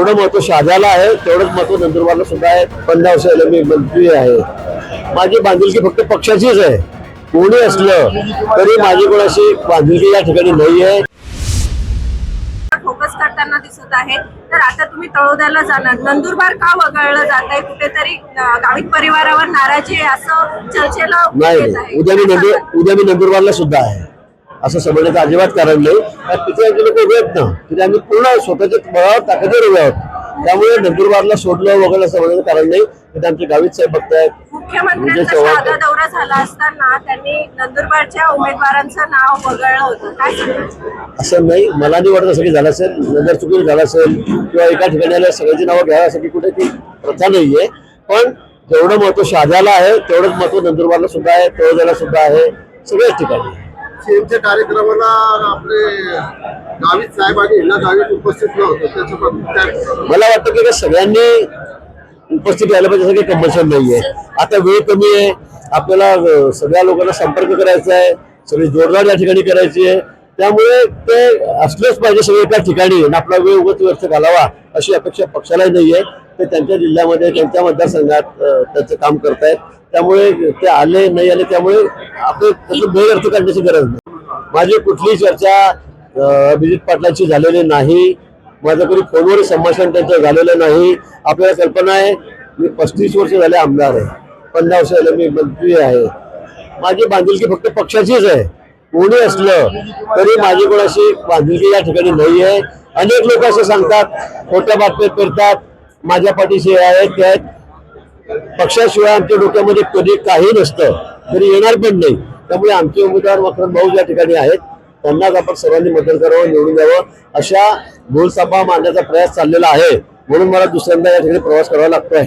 जेवढं महत्त्व शहाद्याला आहे तेवढंच महत्त्व नंदुरबारला सुद्धा आहे. पंधरा मी मंत्री आहे. माझी बांधिलकी फक्त पक्षाचीच आहे. कोणी असलं तरी माझी कोणाशी बांधिलकी या ठिकाणी नाही आहे फोकस करताना दिसत आहे. तर आता तुम्ही तळोद्याला जाणार. नंदुरबार का वगळलं जात आहे कुठेतरी गावित परिवारावर नाराजी आहे असं चर्चेला नाही? उद्या मी नंदुरबारला सुद्धा आहे. असं समजण्याचं अजिबात कारण नाही. कारण तिथे आमचे लोक उभे आहेत ना तिथे आम्ही पूर्ण स्वतःच्या बळावर ताकदीवर उभे आहोत. त्यामुळे नंदुरबारला सोडलं वगैरे असं समजण्याचं कारण नाही. तिथे आमचे गावित साहेब बघतायत विजय चव्हाण. दौरा झाला असताना त्यांनी नंदुरबारच्या उमेदवारांचं नाव वगळलं होतं. काय असं नाही. मला नाही वाटत असं की झालं असेल. नजर चुकीचं झालं असेल किंवा एका ठिकाणी सगळ्यांची नावं घ्यावं असं की कुठे ती प्रथा नाहीये. पण जेवढं महत्त्व शहाद्याला आहे तेवढंच महत्त्व नंदुरबारला सुद्धा आहे तळोद्याला सुद्धा आहे. सगळ्याच ठिकाणी. सीएमच्या कार्यक्रमाला आपले गावीत साहेब आणि हिला गावीत उपस्थित नव्हतं त्याचं मला वाटतं की सगळ्यांनी उपस्थित राहिलं पाहिजे काही कंपल्शन नाहीये. आता वेळ कमी आहे आपल्याला सगळ्या लोकांना संपर्क करायचा आहे सगळी जोरदार या ठिकाणी करायची आहे. त्यामुळे ते असलंच पाहिजे सगळे एका ठिकाणी आणि आपला वेळ उगत व्यर्थ घालावा अशी अपेक्षा पक्षालाही नाही आहे ते त्यांच्या जिल्ह्यामध्ये त्यांच्या मतदारसंघात त्याचं त्यांचं काम करतायत. त्यामुळे ते आले नाही आले त्यामुळे आपलं त्याचं गैरअर्थ काढण्याची गरज नाही. माझी कुठलीही चर्चा अभिजित पाटलांची झालेली नाही. माझं कधी फोनवर संभाषण त्यांचं झालेलं नाही. आपल्याला कल्पना आहे मी पस्तीस वर्ष झाले आमदार आहे. पंधरा वर्ष झाले मी मंत्री आहे. माझी बांधिलकी फक्त पक्षाचीच आहे. कोणी असलं तरी माझी कोणाशी बांधिलकी या ठिकाणी नाही आहे. अनेक लोक असं सांगतात खोट्या बातम्या करतात माझ्या पाठीशी आहेत ते आहेत. पक्षाशिवाय आमच्या डोक्यामध्ये कधी काही नसतं तरी येणार पण नाही. त्यामुळे आमचे उमेदवार मकरंद भाऊ ज्या ठिकाणी आहेत त्यांनाच आपण सर्वांनी मतदान करावं निवडून द्यावं अशा भूलसभा मांडण्याचा प्रयास चाललेला आहे. म्हणून मला दुसऱ्यांदा या ठिकाणी प्रवास करावा लागतोय.